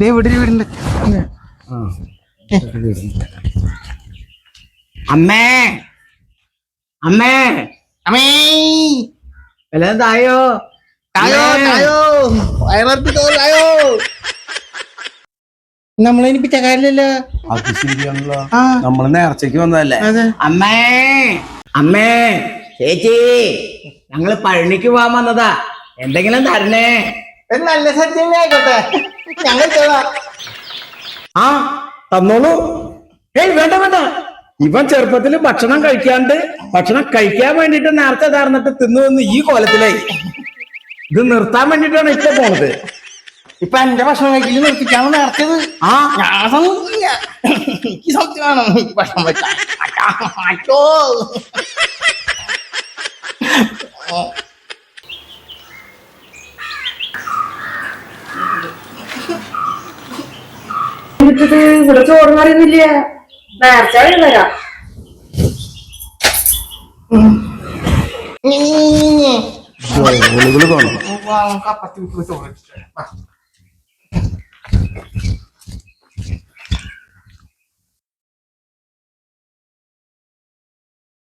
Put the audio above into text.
ദേ ഇവിടെ വീടുണ്ട്. അമ്മേ. അമ്മേ. അമ്മേ. വല്ലതും തായോ തായോ തായോ തായോ നമ്മളതിന് പിച്ചക്കാരില്ലല്ലോ. അത് ശരിയാണല്ലോ. ആ. നമ്മൾ നേർച്ചയ്ക്ക് വന്നതല്ലേ? അമ്മേ. അമ്മേ. ചേച്ചി ഞങ്ങൾ പഴനിക്ക് പോവാൻ വന്നതാ. എന്തെങ്കിലും തരണേ. നല്ല സത്യം ആയിക്കോട്ടെ. ഞങ്ങൾ ആ തന്നോളൂ. ഏയ് വേണ്ട വേണ്ട. ഇവൻ ചെറുപ്പത്തിൽ ഭക്ഷണം കഴിക്കാണ്ട് ഭക്ഷണം കഴിക്കാൻ വേണ്ടിട്ട് നേരത്തെ തറന്നിട്ട് തിന്നു വന്ന് ഈ കോലത്തിലായി. ഇത് നിർത്താൻ വേണ്ടിട്ടാണ് ഇപ്പൊ പോണത്. ഇപ്പൊ എന്റെ ഭക്ഷണം കഴിക്കൽ നിർത്തിക്കാണ് നേർച്ചത് ആ. ഞാൻ എനിക്ക് സത്യം ഭക്ഷണം വെച്ചാ ഇവിടെ ചോറ് അറിയുന്നില്ല നേർച്ച വരാം കാണും കപ്പത്തി ചോറ്